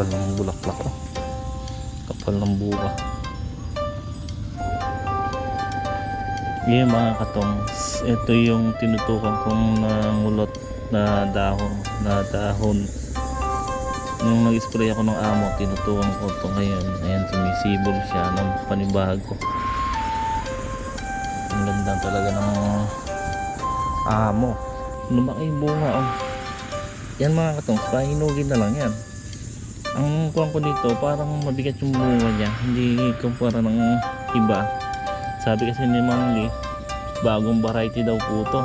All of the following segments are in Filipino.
kapal ng bulaklak oh. kapal ng bunga yun mga katongs ito yung tinutukan kong nangulot na dahon na dahon. Nung nag-spray ako ng amo tinutukan ko ito ngayon. Ayan sumisibol siya ng panibago. Ang ganda talaga ng amo. Lumaki bunga oh. Yan mga katongs pahinugin na lang yan ang kuwan ko dito parang mabigat yung bunga niya. Hindi kumpara ng iba. Sabi kasi ni Mang bagong variety daw po to.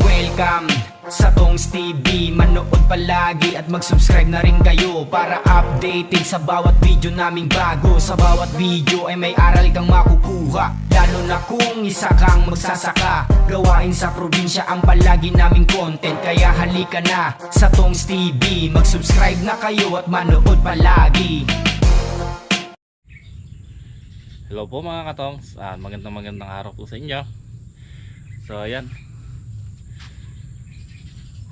Welcome Tongs TV Manood palagi at mag-subscribe na rin kayo Para updated sa bawat video naming bago. Sa bawat video ay may aral kang makukuha Lalo na kung isa kang magsasaka. Gawain sa probinsya ang palagi naming content Kaya halika na sa Tongs TV Mag-subscribe na kayo at manood palagi. Hello po mga katongs. Ah, magandang magandang araw po sa inyo. So ayan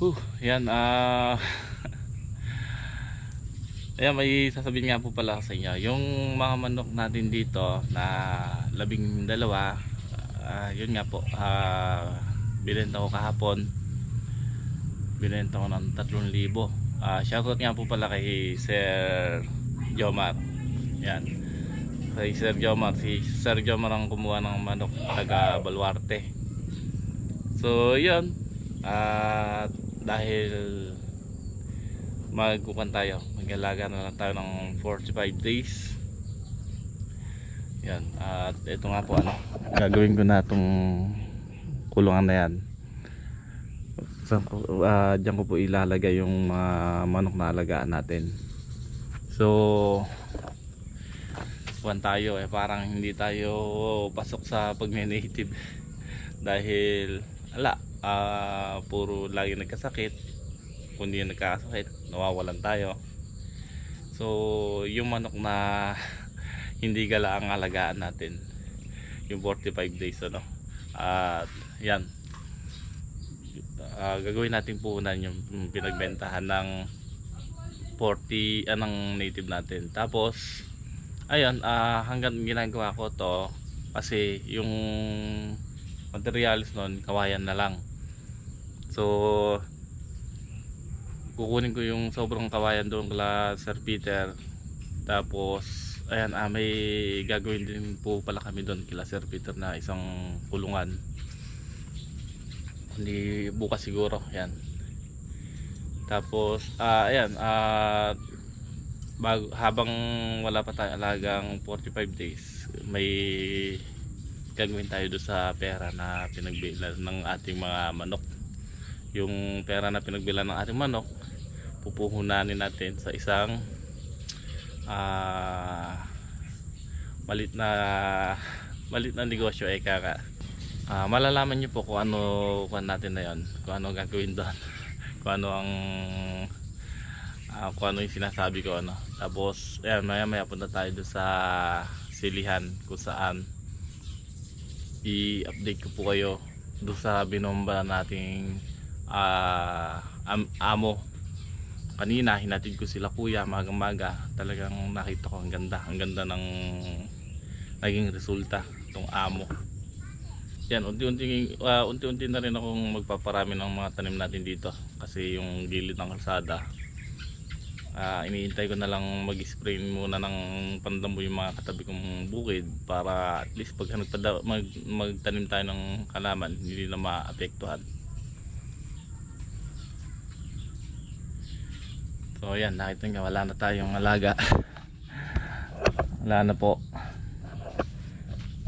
Huh, yan ah. Ayan, may sasabihin nga po pala sa inyo. Yung mga manok natin dito na labing dalawa ah, yun nga po ah, binenta ko kahapon. Binenta ko ng 3,000 ah, shoutout nga po pala kay Sir Jomar. Yan. Kay Sir Jomar. Si Sir Jomar ang kumuha ng manok taga Baluarte. So yun. At dahil magkukan tayo. Magalaga na lang tayo ng 45 days. Yan. At ito nga po ano gagawin ko na itong kulungan na yan. So, uh, dyan ko po ilalagay yung mga manok na alagaan natin. So kuhan tayo eh. Parang hindi tayo pasok sa pag-native dahil ah, puro lagi nagkasakit. Kung hindi nagkakasakit nawawalan tayo. So yung manok na hindi gala ang alagaan natin. Yung 45 days ano. At yan. Ah, gagawin natin puhunan yung yung pinagbentahan ng 40 anong native natin. Tapos ayun ah, hanggang ginagawa ko to kasi yung materials nun kawayan na lang so kukunin ko yung sobrang kawayan doon kala Sir Peter. Tapos ayan ah, may gagawin din po pala kami doon kila Sir Peter na isang kulungan hindi bukas siguro yan tapos ah ayan ah bago, habang wala pa tayo alagang 45 days may gagawin tayo doon sa pera na pinagbilan ng ating mga manok yung pera na pinagbilan ng ating manok pupuhunanin natin sa isang ah malit na malit na negosyo eh kaka. Ah, malalaman niyo po kung ano kung natin na yon kung ano gagawin doon kung ano ang ah, kung ano yung sinasabi ko ano. Tapos ayan maya maya punta tayo doon sa silihan kung saan i-update ko po kayo doon sa binomba nating am- amo. Kanina hinatid ko sila kuya magang maga talagang nakita ko ang ganda. Ang ganda ng naging resulta tong amo. Yan unti-unti uh, unti-unti na rin akong magpaparami ng mga tanim natin dito. Kasi yung gilid ng kalsada ah iniintay ko na lang mag-spray muna ng pandamo yung mga katabi kong bukid para at least pag nagpada, mag, magtanim tayo ng halaman hindi na maapektuhan so yan nakita nga wala na tayong alaga. Wala na po.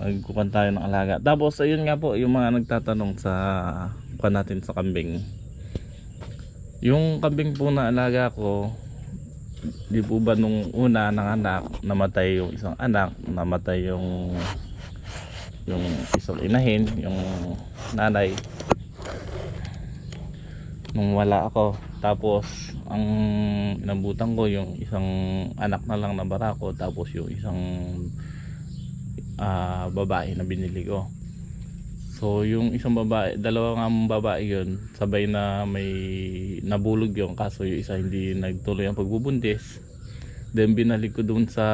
Magkukan tayo ng alaga. Tapos ayun nga po yung mga nagtatanong sa kukan natin sa kambing. Yung kambing po na alaga ko di po ba nung una ng anak namatay yung isang anak namatay yung yung isang inahin yung nanay. Nung wala ako tapos ang inabutan ko yung isang anak na lang na barako tapos yung isang ah, babae na binili ko So yung isang babae, dalawa nga babae yun, sabay na may nabulog yung kaso yung isa hindi nagtuloy ang pagbubuntis. Then binalik ko dun sa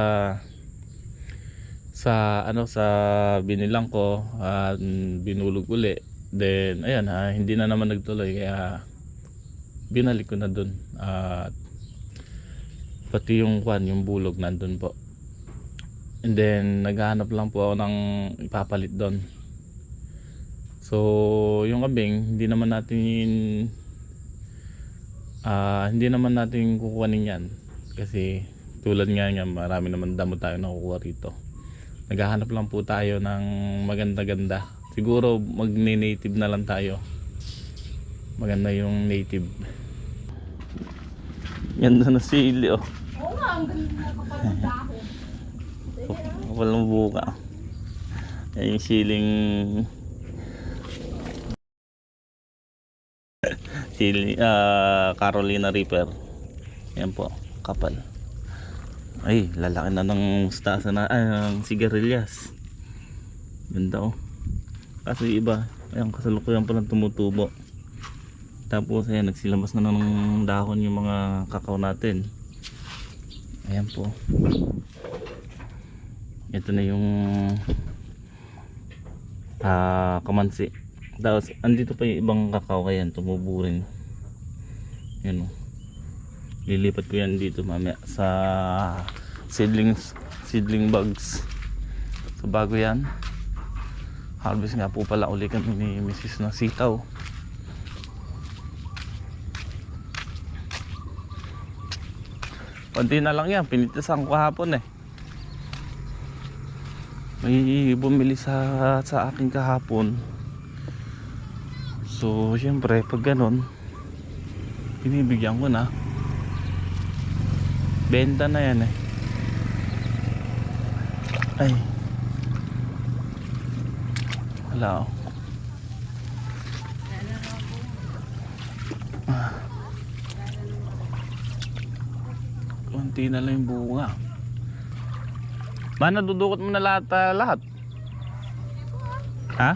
sa ano sa binilang ko at binulog uli. Then ayan ha, hindi na naman nagtuloy kaya binalik ko na dun. At pati yung kwan, yung bulog nandun po. And then naghahanap lang po ako ng ipapalit doon. So, yung kambing, hindi naman natin ah hindi naman natin kukuhanin yan kasi tulad nga nga marami naman damo tayo nakukuha rito. Naghahanap lang po tayo ng maganda-ganda. Siguro magne-native na lang tayo. Maganda yung native. Yan na sili oh. Oo nga, ang ganda na kapag ng dahon. Walang buka. Yan yung siling siling ah, Carolina Reaper. Yan po, kapal. Ay, lalaki na ng mustasa na ay, ng sigarilyas. Ganda oh. Kaso yung iba, ayan kasalukuyan pa lang tumutubo. Tapos ayan, nagsilabas na ng dahon yung mga kakao natin. Ayan po. Ito na yung ah kamansi. Tapos andito pa yung ibang kakao kaya tumubo rin. O. Lilipat ko yan dito mamaya sa seedlings, seedling bags. So bago yan, harvest nga po pala uli kami ni Mrs. na Konti na lang yan, pinitasan ko kahapon eh. May bumili sa sa akin kahapon. So syempre pag ganon binibigyan ko na. Benta na yan eh. Ay. Wala oh. Ah. Konti na lang yung bunga Man, nadudukot mo na lahat, ah, lahat. Ha?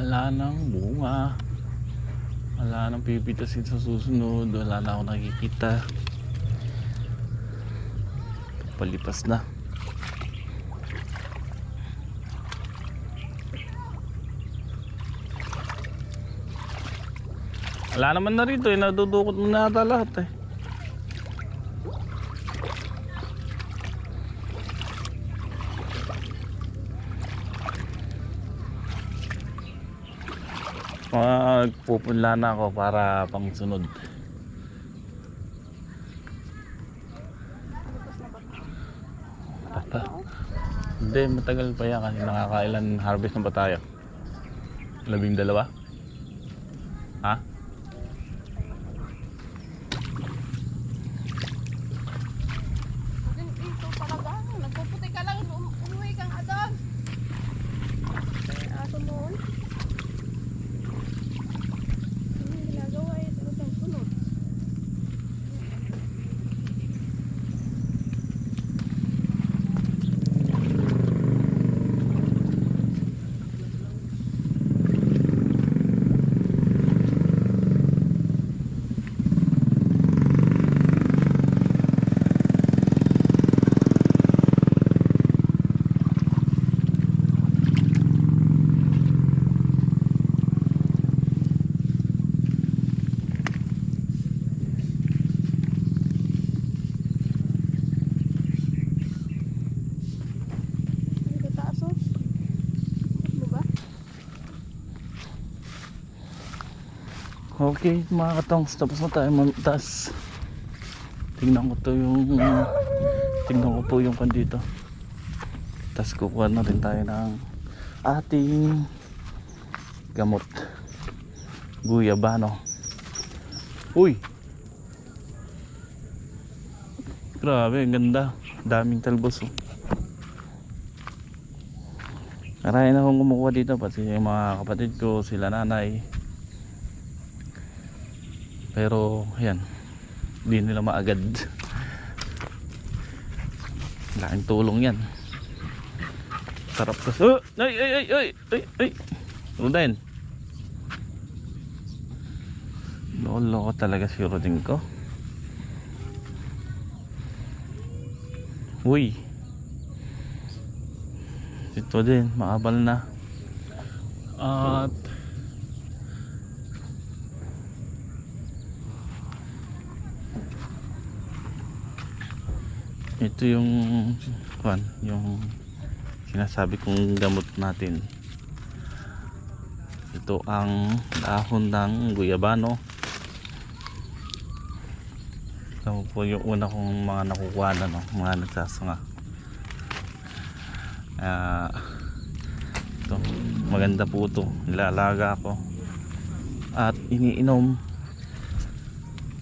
Wala nang bunga. Pipitasin sa susunod. Wala na ako nakikita. Palipas na. Wala naman na rito eh. Nadudukot mo na ata lahat eh. Magpupunla na ako para pang sunod. Papa. Hindi, matagal pa yan kasi nakakailan harvest na ba tayo? Labing dalawa? Ha? Ito talaga, nagpuputi ka lang, um- umuwi kang adon. Aso mo. Ano yung ginagawa eh, sunod ang sunod. Dito taas oh. Ano ba? Okay mga katongs, tapos na tayo mantas. Tingnan ko to yung tingnan ko po yung kan dito. Tapos kukuha na rin tayo ng ating gamot. Guyabano. Uy! Grabe, ang ganda. Daming talbos oh. Marami na akong kumukuha dito pati yung mga kapatid ko, sila nanay. Pero, yan. Hindi nila maagad. Laking tulong yan. Sarap kasi. Oh! Ay, ay, ay, ay, ay, ay. Ano din? Lolo ko talaga si Rodin ko. Uy. Ito din, maabal na. At ito yung kwan, yung sinasabi kong gamot natin. Ito ang dahon ng guyabano. Ito po yung una kong mga nakukuha na no, mga nagsasanga. Ah, ito, maganda po ito. Nilalaga ko. At iniinom.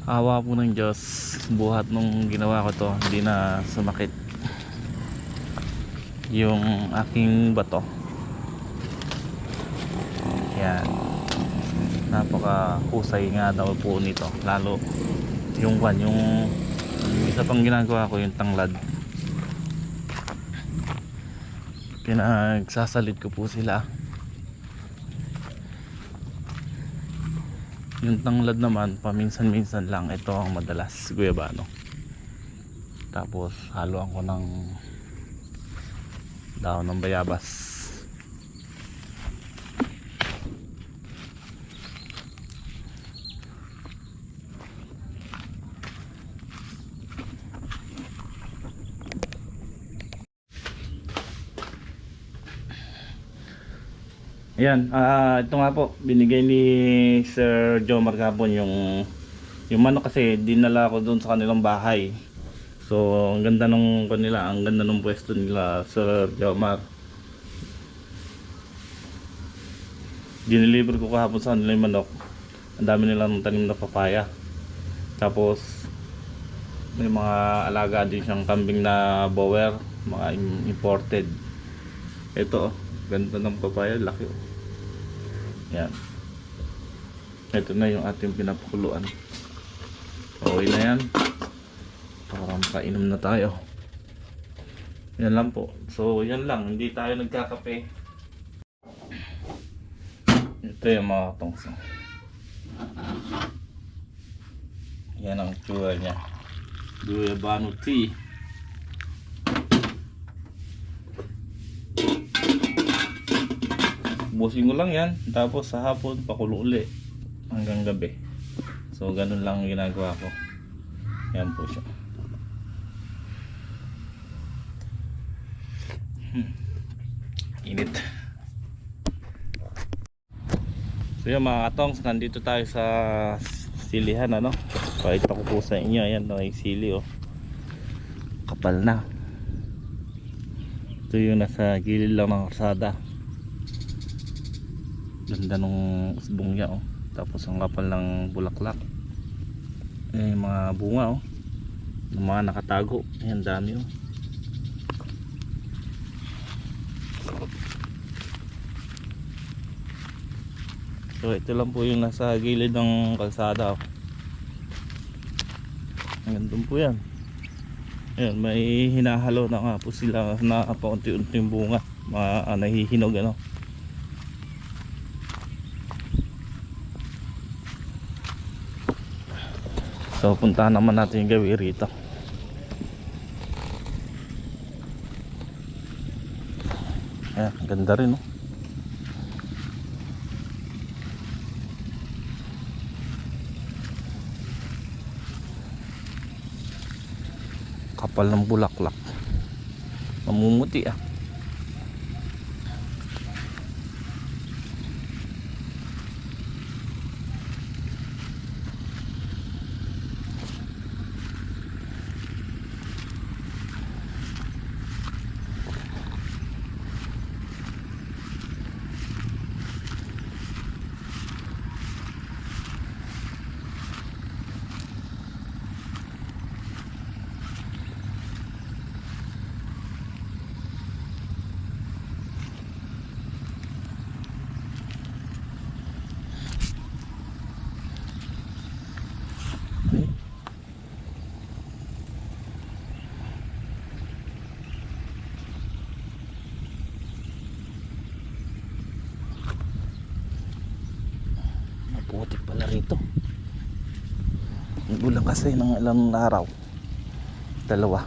Awa po ng Diyos. Buhat nung ginawa ko to, hindi na sumakit. Yung aking bato. Yan. Napaka husay nga daw po nito. Lalo yung kwan, yung isa pang ginagawa ko yung tanglad. Pinagsasalit ko po sila. Yung tanglad naman, paminsan-minsan lang. Ito ang madalas, guyabano. Tapos, haluan ko ng daon ng bayabas. Ayan, ah ito nga po, binigay ni Sir Joe Marcapon yung yung manok kasi dinala ko doon sa kanilang bahay. So, ang ganda nung kanila, ang ganda nung pwesto nila Sir Jomar. Diniliver ko kahapon sa kanila manok. Ang dami nilang tanim na papaya. Tapos may mga alaga din siyang kambing na bower, mga im- imported. Ito, ganda ng papaya, laki oh. Yan. Ito na yung ating pinapakuluan. Okay na yan. Parang kainom na tayo. Yan lang po. So, yan lang. Hindi tayo nagkakape. Ito yung mga tongso. Yan ang tsura niya. Guyabano tea. Busin ko lang yan. Tapos sa hapon, pakulo uli. Hanggang gabi. So, ganun lang ang ginagawa ko. Yan po siya. Hmm. Init. So yun mga katongs, nandito tayo sa silihan ano. Pakita ko po sa inyo. Ayan, no, yung sili oh. Kapal na. Ito yung nasa gilid lang ng kasada. Ganda nung usbong niya oh. Tapos ang kapal ng bulaklak. Yung mga bunga oh. Yung mga nakatago. Ayan dami oh. So ito lang po yung nasa gilid ng kalsada oh. Hanggang doon po yan. Ayan, may hinahalo na nga po sila na paunti-unting bunga. Mga ah, nahihinog ano. So puntahan naman natin yung gawi rito. Ayan, ganda rin oh. Kapal ng bulaklak. Mamumuti ah. Maputik pala rito. Ulan kasi ng ilang araw. Dalawa.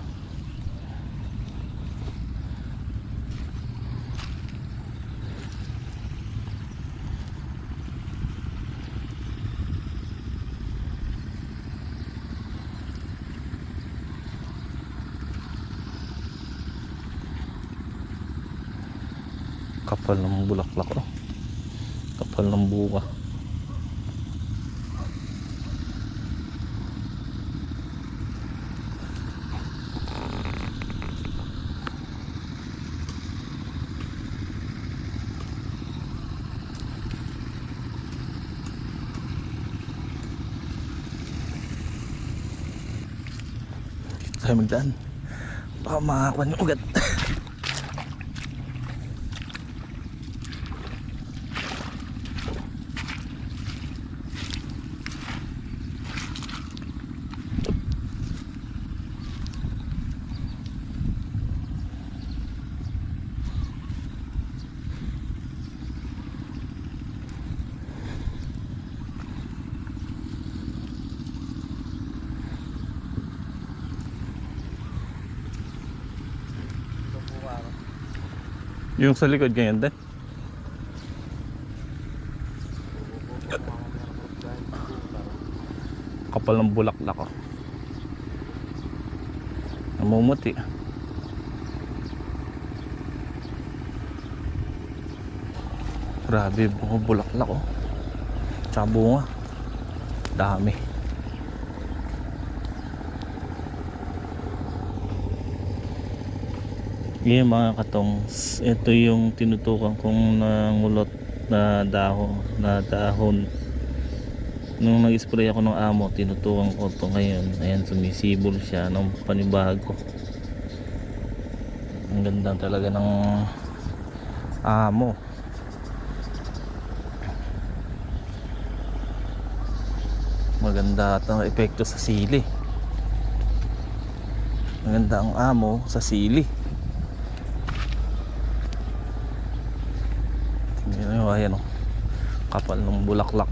Kapal ng bulaklak oh. Kapal ng bunga. Tayo magdaan baka makakuha yung ugat yung sa likod ganyan din kapal ng bulaklak oh. namumuti grabe bulaklak oh. tsaka bunga dami Yeah mga katongs, ito yung tinutukan kong nangulot na dahon, na dahon. Nung nag-spray ako ng amo, tinutukan ko to ngayon. Ayan, sumisibol siya ng panibago. Ang ganda talaga ng amo. Maganda at epekto sa sili. Maganda ang amo sa sili. Tingnan nyo, ayan o. Kapal ng bulaklak.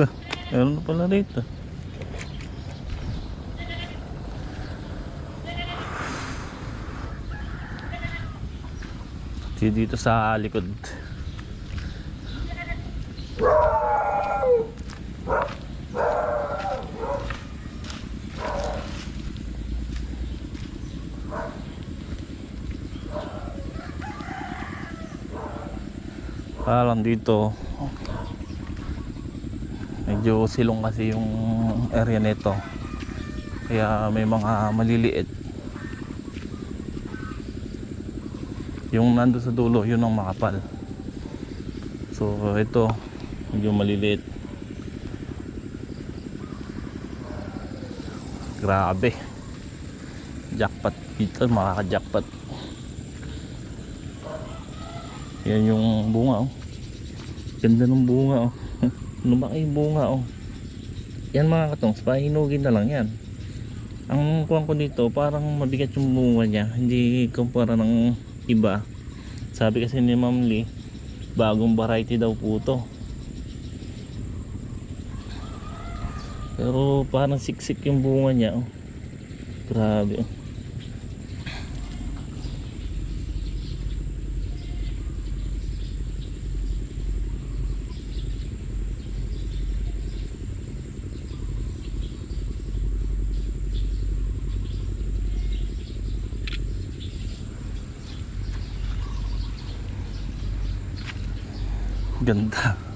Ba, meron pala rito. Di dito sa likod. Parang dito medyo silong kasi yung area nito. Kaya may mga maliliit. Yung nando sa dulo yun ang makapal. So ito medyo maliliit. Grabe. Jackpot. Dito makaka-jackpot. Yan yung bunga oh. Ganda ng bunga oh lumaki bunga oh. Yan mga katongs pahinugin na lang yan. Ang kuhan ko dito parang mabigat yung bunga niya. Hindi kumpara ng iba. Sabi kasi ni Ma'am Lee bagong variety daw po to. Pero parang siksik yung bunga niya oh. Grabe oh Ganda.